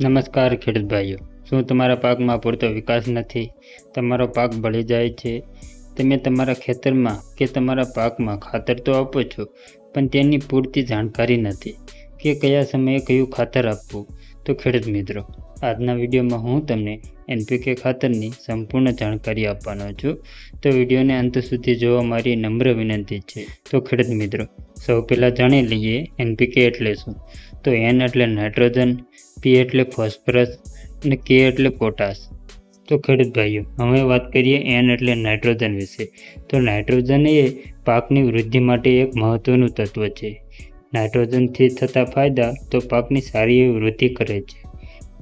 નમસ્કાર ખેડૂત ભાઈઓ શું તમારા પાકમાં પૂરતો વિકાસ નથી? તમારો પાક ભળી જાય છે. તમે તમારા ખેતરમાં કે તમારા પાકમાં ખાતર તો આપો છો, પણ તેની પૂરતી જાણકારી નથી કે કયા સમયે કયું ખાતર આપવું? તો ખેડૂત મિત્રો, આજના વિડીયોમાં હું તમને એનપીકે ખાતરની સંપૂર્ણ જાણકારી આપવાનો છું. તો વિડીયોને અંત સુધી જોવા મારી નમ્ર વિનંતી છે. તો ખેડૂત મિત્રો, સૌ પહેલાં જાણી લઈએ એનપીકે એટલે શું? તો એન એટલે નાઇટ્રોજન પી એટલે ફોસ્ફરસ અને કે એટલે પોટાશ. તો ખેડૂત ભાઈઓ, હવે વાત કરીએ એન એટલે નાઇટ્રોજન વિશે. તો નાઇટ્રોજન એ પાકની વૃદ્ધિ માટે એક મહત્વનું તત્વ છે. નાઇટ્રોજનથી થતા ફાયદા તો પાકની સારી એવી વૃદ્ધિ કરે છે.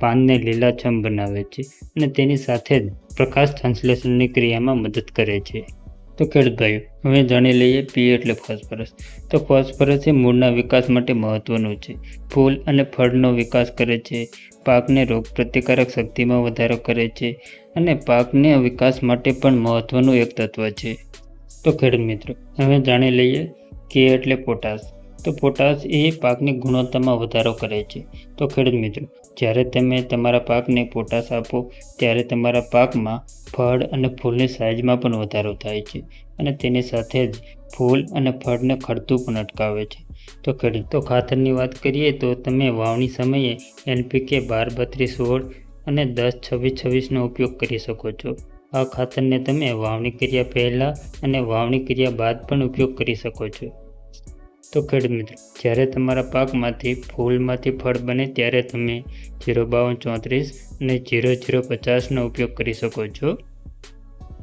પાનને લીલાછમ બનાવે છે અને તેની સાથે જ પ્રકાશ સંશ્લેષણની ક્રિયામાં મદદ કરે છે. તો ખેડૂત ભાઈઓ, હવે જાણી લઈએ પી એટલે ફોસ્ફરસ. તો ફોસ્ફરસ એ મૂળના વિકાસ માટે મહત્વનું છે. ફૂલ અને ફળનો વિકાસ કરે છે. પાકને રોગ પ્રતિકારક શક્તિમાં વધારો કરે છે અને પાકને વિકાસ માટે પણ મહત્વનું એક તત્વ છે. તો ખેડૂત મિત્રો, હવે જાણી લઈએ કે એટલે પોટાશ. તો પોટાશ એ પાકની ગુણવત્તામાં વધારો કરે છે. તો ખેડૂત મિત્રો, જ્યારે તમે તમારા પાકને પોટાશ આપો, ત્યારે તમારા પાકમાં ફળ અને ફૂલની સાઇઝમાં પણ વધારો થાય છે અને તેની સાથે જ ફૂલ અને ફળને ખડતું પણ અટકાવે છે. તો ખેડૂત, તો ખાતરની વાત કરીએ તો તમે વાવણી સમયે એનપીકે બાર, બત્રીસ, સોળ અને દસ, છવ્વીસ, છવ્વીસનો ઉપયોગ કરી શકો છો. આ ખાતરને તમે વાવણી કર્યા પહેલાં અને વાવણી કર્યા બાદ પણ ઉપયોગ કરી શકો છો. તો ખેડૂત મિત્રો, જ્યારે તમારા પાકમાંથી ફૂલમાંથી ફળ બને ત્યારે તમે જીરો બાવન ચોત્રીસ અને જીરો જીરો પચાસનો ઉપયોગ કરી શકો છો.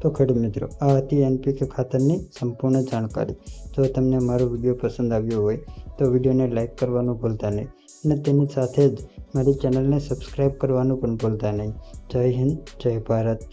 તો ખેડૂત મિત્રો, આ હતી એનપીકે ખાતરની સંપૂર્ણ જાણકારી. જો તમને મારો વીડિયો પસંદ આવ્યો હોય, તો વિડીયોને લાઇક કરવાનું ભૂલતા નહીં અને તેની સાથે જ મારી ચેનલને સબસ્ક્રાઈબ કરવાનું પણ ભૂલતા નહીં. જય હિન્દ, જય ભારત.